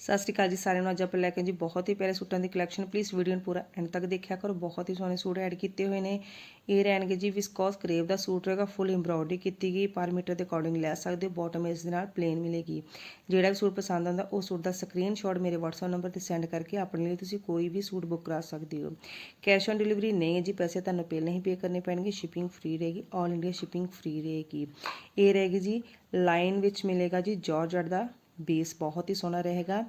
ਸਤਿ ਸ਼੍ਰੀ ਅਕਾਲ ਜੀ ਸਾਰਿਆਂ ਨੂੰ। ਅੱਜ ਆਪਾਂ ਲੈ ਕੇ ਜੀ ਬਹੁਤ ਹੀ ਪਿਆਰੇ ਸੂਟਾਂ ਦੀ ਕਲੈਕਸ਼ਨ ਪਲੀਜ਼ ਵੀਡੀਓ ਨੂੰ ਪੂਰਾ ਐਂਡ ਤੱਕ ਦੇਖਿਆ ਕਰੋ। ਬਹੁਤ ਹੀ ਸੋਹਣੇ ਸੂਟ ਐਡ ਕੀਤੇ ਹੋਏ ਨੇ। ਇਹ ਰਹਿਣਗੇ ਜੀ ਵਿਸਕੋਸ ਕਰੇਵ ਦਾ ਸੂਟ ਰਹੇਗਾ ਫੁੱਲ ਐਮਬ੍ਰੋਇਡਰੀ ਕੀਤੀ ਗਈ। ਪਰ ਮੀਟਰ ਦੇ ਅਕੋਰਡਿੰਗ ਲੈ ਸਕਦੇ ਹੋ ਬਾਟਮ ਇਸ ਦੇ ਨਾਲ ਪਲੇਨ ਮਿਲੇਗੀ। ਜਿਹੜਾ ਵੀ ਸੂਟ ਪਸੰਦ ਆਉਂਦਾ, ਉਹ ਸੂਟ ਦਾ ਸਕਰੀਨਸ਼ਾਟ ਮੇਰੇ WhatsApp ਨੰਬਰ ਤੇ ਸੈਂਡ ਕਰਕੇ ਆਪਣੇ ਲਈ ਤੁਸੀਂ ਕੋਈ ਵੀ ਸੂਟ ਬੁੱਕ ਕਰਾ ਸਕਦੇ ਹੋ। ਕੈਸ਼ ਔਨ ਡਿਲੀਵਰੀ ਨਹੀਂ ਹੈ ਜੀ, ਪੈਸੇ ਤੁਹਾਨੂੰ ਪਹਿਲਾਂ ਹੀ ਪੇ ਕਰਨੇ ਪੈਣਗੇ। ਸ਼ਿਪਿੰਗ ਫ੍ਰੀ ਰਹੇਗੀ ਆਲ ਇੰਡੀਆ ਸ਼ਿਪਿੰਗ ਫ੍ਰੀ ਰਹੇਗੀ। ਇਹ ਰਹੇਗੀ ਜੀ ਲਾਈਨ ਵਿੱਚ ਮਿਲੇਗਾ ਜੀ ਜਾਰਜਟ ਦਾ ਬੇਸ ਬਹੁਤ ਹੀ ਸੋਹਣਾ ਰਹੇਗਾ।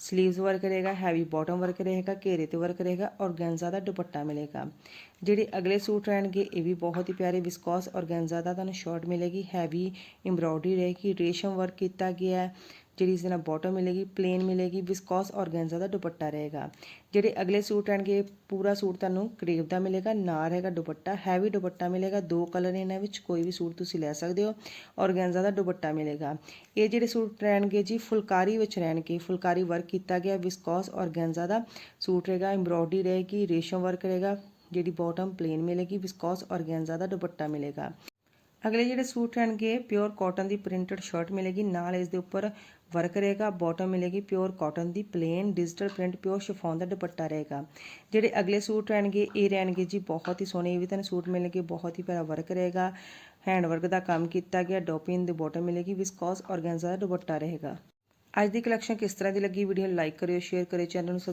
ਸਲੀਵਸ ਵਰਕ ਰਹੇਗਾ ਹੈਵੀ ਬਾਟਮ ਵਰਕ ਰਹੇਗਾ, ਘੇਰੇ ਤੇ ਵਰਕ ਰਹੇਗਾ ਔਰਗੈਂਜ਼ਾ ਦਾ ਦੁਪੱਟਾ ਮਿਲੇਗਾ। ਜਿਹੜੇ ਅਗਲੇ ਸੂਟ ਰਹਿਣਗੇ, ਇਹ ਵੀ ਬਹੁਤ ਹੀ ਪਿਆਰੇ ਵਿਸਕੋਸ ਔਰਗੈਂਜ਼ਾ ਦਾ ਤੁਹਾਨੂੰ ਸ਼ਾਰਟ ਮਿਲੇਗੀ ਹੈਵੀ ਐਮਬ੍ਰੋਇਡਰੀ ਰਹੇਗੀ, ਰੇਸ਼ਮ ਵਰਕ ਕੀਤਾ ਗਿਆ ਹੈ, ਜਿਹੜੀ ਇਸ ਨਾਲ ਬਾਟਮ ਮਿਲੇਗੀ ਪਲੇਨ ਮਿਲੇਗੀ ਵਿਸਕੋਸ ਔਰਗੈਂਜ਼ਾ ਦਾ ਦੁਪੱਟਾ ਰਹੇਗਾ। ਜਿਹੜੇ ਅਗਲੇ ਸੂਟ ਰਹਿਣਗੇ, ਪੂਰਾ ਸੂਟ ਤੁਹਾਨੂੰ ਕਰੇਵ ਦਾ ਮਿਲੇਗਾ ਨਾ ਰਹੇਗਾ ਦੁਪੱਟਾ ਹੈਵੀ ਦੁਪੱਟਾ ਮਿਲੇਗਾ, ਦੋ ਕਲਰ ਇਹਨਾਂ ਵਿੱਚ, ਕੋਈ ਵੀ ਸੂਟ ਤੁਸੀਂ ਲੈ ਸਕਦੇ ਹੋ ਔਰਗੈਂਜ਼ਾ ਦਾ ਦੁਪੱਟਾ ਮਿਲੇਗਾ। ਇਹ ਜਿਹੜੇ ਸੂਟ ਰਹਿਣਗੇ ਜੀ, ਫੁਲਕਾਰੀ ਵਿੱਚ ਰਹਿਣਗੇ, ਫੁਲਕਾਰੀ ਵਰਕ ਵਰਕ ਕੀਤਾ ਗਿਆ ਵਿਸਕੋਸ ਔਰਗੈਂਜ਼ਾ ਦਾ ਸੂਟ ਰਹੇਗਾ ਐਮਬ੍ਰੋਇਡਰੀ ਰਹੇਗੀ ਰੇਸ਼ਮ ਵਰਕ ਰਹੇਗਾ, ਜਿਹੜੀ ਬਾਟਮ ਪਲੇਨ ਮਿਲੇਗੀ ਵਿਸਕੋਸ ਔਰਗੈਂਜ਼ਾ ਦਾ ਦੁਪੱਟਾ ਮਿਲੇਗਾ। ਅਗਲੇ ਜਿਹੜੇ ਸੂਟ ਰਹਿਣਗੇ ਪਿਓਰ ਕਾਟਨ ਦੀ ਪ੍ਰਿੰਟਡ ਸ਼ਰਟ ਮਿਲੇਗੀ, ਨਾਲ ਇਸ ਦੇ ਉੱਪਰ ਵਰਕ ਰਹੇਗਾ ਬਾਟਮ ਮਿਲੇਗੀ ਪਿਓਰ ਕਾਟਨ ਦੀ plain digital print pure chiffon ਦਾ ਦੁਪੱਟਾ ਰਹੇਗਾ। ਜਿਹੜੇ ਅਗਲੇ ਸੂਟ ਰਹਿਣਗੇ, ਇਹ ਰਹਿਣਗੇ ਜੀ ਬਹੁਤ ਹੀ ਸੋਹਣੇ ਇਹ ਵੀ ਤੁਹਾਨੂੰ ਸੂਟ ਮਿਲਣਗੇ, ਬਹੁਤ ਹੀ ਪਿਆਰਾ ਵਰਕ ਰਹੇਗਾ। ਹੈਂਡ ਵਰਕ ਦਾ ਕੰਮ ਕੀਤਾ ਗਿਆ ਡੋਪਿਨ ਦੀ ਬਾਟਮ ਮਿਲੇਗੀ ਵਿਸਕੋਸ ਔਰਗੈਂਜ਼ਾ ਦਾ ਦੁਪੱਟਾ ਰਹੇਗਾ। ਅੱਜ ਦੀ ਕਲੈਕਸ਼ਨ ਕਿਸ ਤਰ੍ਹਾਂ ਦੀ ਲੱਗੀ ਵੀਡੀਓ ਨੂੰ ਲਾਈਕ ਕਰਿਓ ਸ਼ੇਅਰ ਕਰਿਓ ਚੈਨਲ ਨੂੰ ਸਬਸਕ੍ਰਾਈਬ